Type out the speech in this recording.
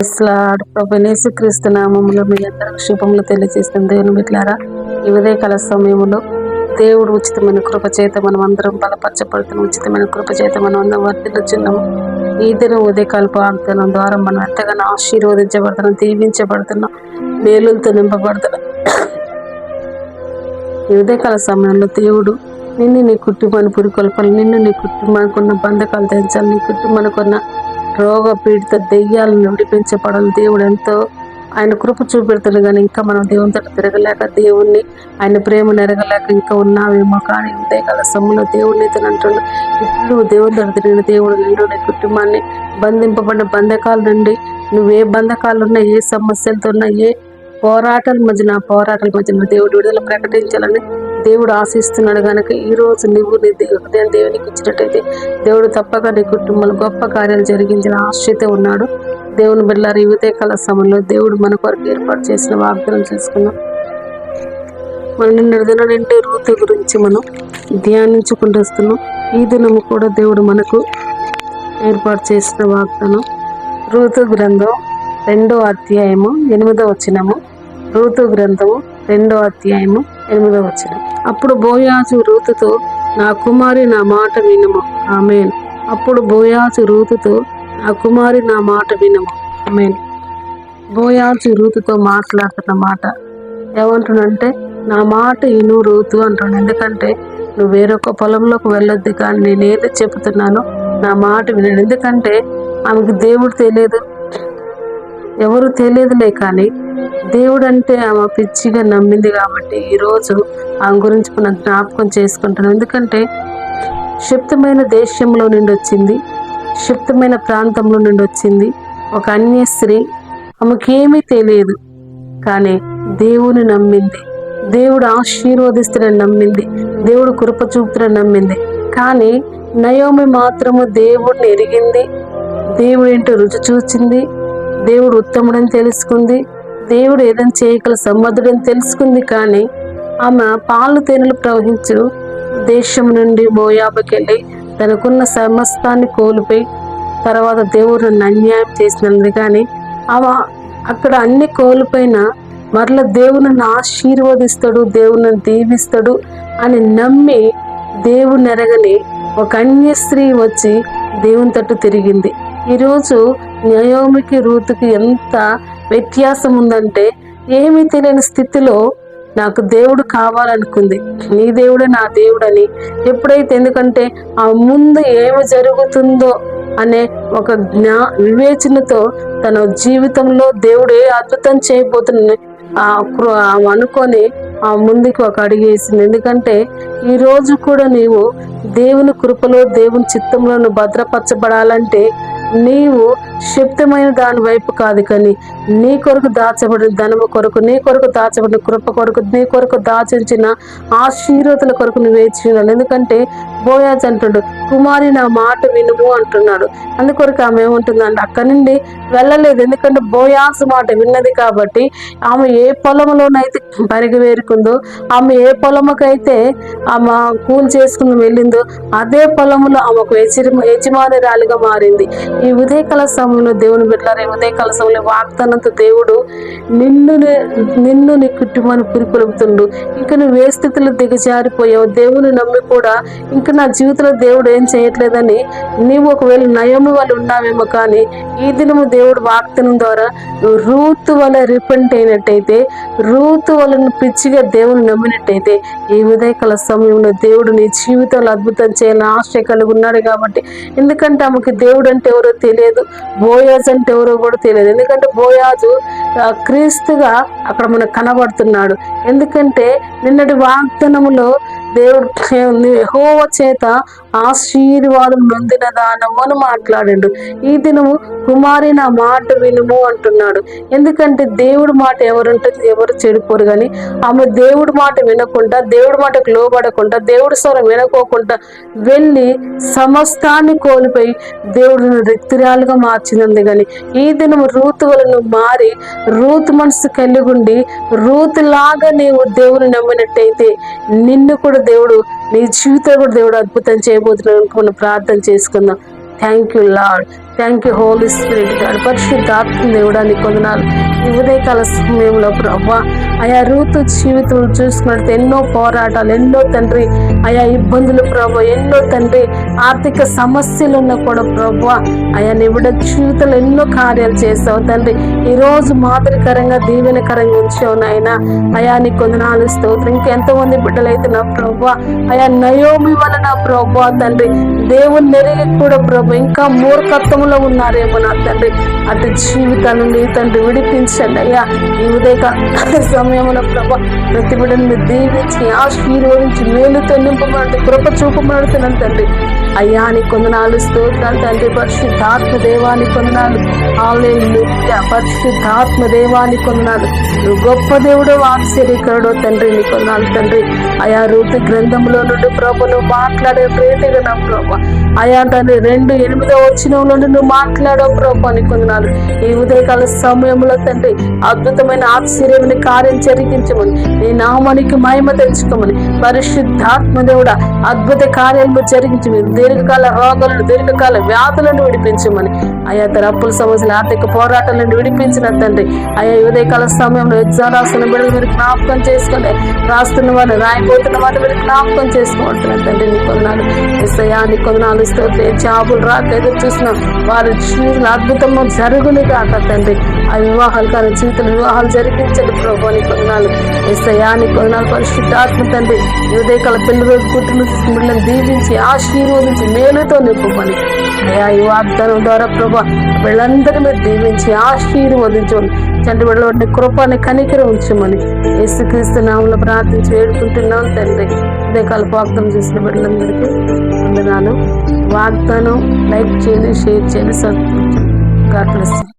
ప్రభనేసు క్రీస్తు నామములో మీ అందరికి శుభములు తెలియజేస్తుంది దేవుని బిడ్డారా ఈ ఉదయకాల సమయంలో దేవుడు ఉచితమైన కృప చేత మనం అందరం బలపరచబడుతున్న. ఉచితమైన కృప చేత మనం అందరం వర్తిల్లుచున్నాము ఈ దినం ఉదయకాల ప్రార్థన ద్వారా మనం ఎంతగానో ఆశీర్వదించబడుతున్నాం దీవించబడుతున్నాం మేలులతో నింపబడుతున్నాం. ఈ ఉదయకాల సమయంలో దేవుడు నిన్ను నీ కుటుంబాన్ని పురికొల్పాలి నిన్ను నీ కుటుంబానికి ఉన్న బంధకాలు తెంచాలి నీ కుటుంబానికి ఉన్న రోగ పీడిత దెయ్యాలను విడిపించబడాలి దేవుడు ఎంతో ఆయన కృప చూపెడతాడు కానీ ఇంకా మనం దేవునితో తిరగలేక దేవుణ్ణి ఆయన ప్రేమ నెరగలేక ఇంకా ఉన్నావేమో కానీ ఉదయకాల సమ్ములో దేవుడిని అంటున్నాడు. ఇప్పుడు దేవునితో తిరిగిన దేవుడు నిండు నీ కుటుంబాన్ని బంధింపబడిన బంధకాల నుండి నువ్వు ఏ బంధకాలు ఉన్నా ఏ సమస్యలతో ఉన్నా ఏ పోరాటాల మధ్యన పోరాటాల మధ్యన దేవుడు విడుదల ప్రకటించాలని దేవుడు ఆశిస్తున్నాడు కనుక ఈరోజు నువ్వు నీ హృదయం దేవునికి ఇచ్చినట్టయితే దేవుడు తప్పక నీ కుటుంబంలో గొప్ప కార్యాలు జరిగించిన ఆశ్చర్యత ఉన్నాడు. దేవుని బిడ్డలారు యువతే కళ సమయంలో దేవుడు మన కొరకు ఏర్పాటు చేసిన వాగ్దానం చేసుకున్నాం. మన నిన్న దినం అంటే రూతు గురించి మనం ధ్యానించుకుంటూ వస్తున్నాం. ఈ దినము కూడా దేవుడు మనకు ఏర్పాటు చేసిన వాగ్దానం. ఋతు గ్రంథం రెండో అధ్యాయము ఎనిమిదో వచ్చినము ఋతు గ్రంథము రెండో అధ్యాయము ఎనిమిదవ వచ్చిన అప్పుడు బోయాజు రూతుతో నా కుమారి నా మాట వినము. ఆమెన్. అప్పుడు బోయాజు రూతుతో నా కుమారి నా మాట వినము. ఆమెన్. బోయాజు రూతుతో మాట్లాడుతున్న మాట ఏమంటున్నంటే నా మాట ఇను రూతు అంటున్నాను ఎందుకంటే నువ్వు వేరొక పొలంలోకి వెళ్ళొద్దు కానీ నేను ఏది చెబుతున్నానో నా మాట వినను ఎందుకంటే ఆమెకు దేవుడు తెలియదు. ఎవరు తెలియదులే కానీ దేవుడంటే ఆమె పిచ్చిగా నమ్మింది కాబట్టి ఈరోజు ఆమె గురించి మనం జ్ఞాపకం చేసుకుంటాను ఎందుకంటే శక్తమైన దేశంలో నుండి వచ్చింది శక్తమైన ప్రాంతంలో నుండి వచ్చింది ఒక అన్య స్త్రీ ఆమెకేమీ తెలియదు కానీ దేవుని నమ్మింది. దేవుడు ఆశీర్వదిస్తున్న నమ్మింది దేవుడు కృప చూపుతున్న నమ్మింది. కానీ నయోమి మాత్రము దేవుడిని ఎరిగింది దేవుడు ఏంటో రుచి చూచింది దేవుడు ఉత్తముడని తెలుసుకుంది. దేవుడు ఏదైనా చేయగల సమర్థుడని తెలుసుకుంది కానీ ఆమె పాలు తేనెలు ప్రవహించు దేశం నుండి మోయాబకి వెళ్ళి తనకున్న సమస్తాన్ని కోల్పోయి తర్వాత దేవుడు నన్ను అన్యాయం చేసినది కానీ ఆమె అక్కడ అన్ని కోల్పోయినా మరల దేవుని ఆశీర్వదిస్తాడు దేవుని దీవిస్తాడు అని నమ్మి దేవుని ఎరగని ఒక అన్య స్త్రీ వచ్చి దేవుని తట్టు తిరిగింది. ఈరోజు నయోమికి రూతుకి ఎంత వ్యత్యాసం ఉందంటే ఏమీ తెలియని స్థితిలో నాకు దేవుడు కావాలనుకుంది. నీ దేవుడే నా దేవుడని ఎప్పుడైతే ఎందుకంటే ఆ ముందు ఏమి జరుగుతుందో అనే ఒక జ్ఞా వివేచనతో తన జీవితంలో దేవుడు ఏ అద్భుతం చేయబోతున్న ఆ అనుకొని ఆ ముందుకు ఒక అడుగు వేసింది. ఎందుకంటే ఈ రోజు కూడా నీవు దేవుని కృపలో దేవుని చిత్తంలో భద్రపరచబడాలంటే నీవు క్షిప్తమైన దాని వైపు కాదు కానీ నీ కొరకు దాచబడిన ధనము కొరకు నీ కొరకు దాచబడిన కృప కొరకు నీ కొరకు దాచించిన ఆశీర్వతల కొరకు నువ్వు వేచి ఉండాలి ఎందుకంటే బోయాజ్ అంటాడు కుమారి నా మాట వినుము అంటున్నాడు. అందుకొరకు ఆమె ఏముంటుందంటే అక్కడి నుండి వెళ్ళలేదు. ఎందుకంటే బోయాస్ మాట విన్నది కాబట్టి ఆమె ఏ పొలంలోనైతే పరిగవేరుకుందో ఆమె ఏ పొలముకైతే ఆమె కూల్ చేసుకుని వెళ్ళిందో అదే పొలంలో ఆమెకు యజరి యజమానురాలిగా మారింది. ఈ ఉదయకాల సమయంలో దేవుని బిడ్డలారా ఈ ఉదయకాల సమయంలో వాగ్దానంతో దేవుడు నిన్ను నిన్ను నీ కుటుంబాన్ని పురికొలుపుతుండు. ఇంకా నువ్వు ఏ స్థితిలో దిగజారిపోయావు దేవుని నమ్మి కూడా ఇంకా నా జీవితంలో దేవుడు ఏం చేయట్లేదని నీవు ఒకవేళ నయము వాళ్ళు ఉన్నావేమో కానీ ఈ దినము దేవుడు వాగ్దానం ద్వారా రూతు వల్ల రిపెంట్ అయినట్టయితే రూతు వలన పిచ్చిగా దేవుని నమ్మినట్టయితే ఈ ఉదయకాల సమయంలో దేవుడు నీ జీవితంలో అద్భుతం చేయాలని ఆశ కలిగి ఉన్నాడు కాబట్టి. ఎందుకంటే ఆమెకి దేవుడు అంటే ఎవరు తెలియదు. బోయాజ్ అంటే ఎవరో కూడా తెలియదు. ఎందుకంటే బోయాజు క్రీస్తుగా అక్కడ మనకు కనబడుతున్నాడు. ఎందుకంటే నిన్నటి వాగ్దానములో దేవుడు హోవ చేత ఆశీర్వాదం నొందిన దానము అని మాట్లాడాడు. ఈ దినము కుమారి నా మాట వినుము అంటున్నాడు. ఎందుకంటే దేవుడి మాట ఎవరుంటుంది ఎవరు చెడిపోరు కానీ ఆమె దేవుడి మాట వినకుండా దేవుడి మాటకు లోబడకుండా దేవుడి స్వరం వినకోకుండా వెళ్ళి సమస్తాన్ని కోల్పోయి దేవుడిని రిక్తిరాలుగా మార్చినంది కానీ ఈ దినం రూతు మారి రూతు మనసు కలిగి ఉండి రూతులాగా నీవు దేవుని నమ్మినట్టయితే నిన్ను కూడా దేవుడు నీ జీవితం కూడా దేవుడు అద్భుతం చేయబోతున్నాడు మనం ప్రార్థన చేసుకుందాం. Thank you Lord thank you Holy Spirit God పరిశుద్ధాత్మ దేవుడా నీకు వందనాలు ఈ ఉదయకాల సమయంలో ప్రభా ఆయా రూతు జీవితం చూసుకున్నట్టు ఎన్నో పోరాటాలు ఎన్నో తండ్రి ఆయా ఇబ్బందులు ప్రభు ఎన్నో తండ్రి ఆర్థిక సమస్యలున్నా కూడా ప్రభు ఆయా నివిడ జీవితంలో ఎన్నో కార్యాలు చేసావు తండ్రి. ఈ రోజు మాదిరికరంగా దీవెనకరంగా ఉంచావు నాయన. అయా నీ కొందనాలు స్తోత్రం. ఇంకెంతమంది బిడ్డలైతే నా ప్రభు. అయా నయోమి వలన ప్రభు తండ్రి దేవుని నెరిగి కూడా ప్రభు ఇంకా మూర్ఖత్వంలో ఉన్నారేమో నా తండ్రి. అటు జీవితాల నుండి తండ్రి విడిపించండి అయ్యా. ఈ ఉదయ సమయంలో ప్రభు ప్రతి బిడ్డని దీవించి ఆశీర్వదించి మేలుతో నింపబడి కృప చూపబడుతున్నాను తండ్రి. అయ్యాని కొందనాలు స్తోత్రాలు తండ్రి. పరిశుద్ధాత్మ దేవాన్ని కొందనాలు. ఆలయ పరిశుద్ధాత్మ దేవాన్ని కొందనాలు. నువ్వు గొప్ప దేవుడు ఆశ్చర్యకరుడు తండ్రి నీ కొందనాలు తండ్రి. అయా రూతి గ్రంథంలో నుండి ప్రభు నువ్వు మాట్లాడే ప్రేతగా నా ప్రభు. అయా తండ్రి రెండు ఎనిమిదో వచ్చిన నుండి నువ్వు మాట్లాడవు ప్రభు అని కొందనాలు. ఈ ఉదయకాల సమయంలో తండ్రి అద్భుతమైన ఆశ్చర్యమైన కార్యం జరిగించమని నీ నామానికి మహిమ తెచ్చుకోమని పరిశుద్ధాత్మ దేవుడ అద్భుత కార్యాలను జరిగించమని దీర్ఘకాల రోగాలను దీర్ఘకాల వ్యాధులను విడిపించమని. అయా తన అప్పుల సమస్యలు ఆర్థిక పోరాటాలను నుండి విడిపించిన తండ్రి. అయా ఉదయకాల సమయంలో ఎగ్జామ్ రాస్తున్న బిడ్డలు మీరు జ్ఞాపకం చేసుకోండి రాస్తున్న వారు రాయిపోతున్న వారిని మీరు జ్ఞాపకం చేసుకుంటున్నారు తండ్రి. నీ కొన్నాళ్ళు ఎస్ఐయా నీ కొన్నాళ్ళు స్తోత్రే జాబులు రాక ఎదురు చూసిన వారి జీవితంలో అద్భుతము జరుగుని కాక తండ్రి. ఆ వివాహాలు కానీ జీవితం వివాహాలు జరిపించండి ప్రభు నీ కొన్నాళ్ళు ఎస్ఐయా నీ కొన్నాళ్ళు పరిశుద్ధాత్మ తండ్రి. ఉదయకాల పిల్లలు కుటుంబ బిడ్డలను దీవించి ఆశీర్వదించి మేలుతో పని ఆ ఈ వాగ్దానం ద్వారా ప్రభా వీళ్ళందరినీ మీరు దీవించి ఆశీర్వదించమని చంటి బిడ్డలో కృపాన్ని కనికర ఉంచమని యేసుక్రీస్తు నామంలో ప్రార్థించి వేడుకుంటున్నాం తండ్రి. ఇదే కల్పవాగ్దం చేసిన బిడ్డలందరికీ వందనాలు. వాగ్దానం లైక్ చేయండి షేర్ చేయండి సబ్స్క్రైబ్ గాడ్ బ్లెస్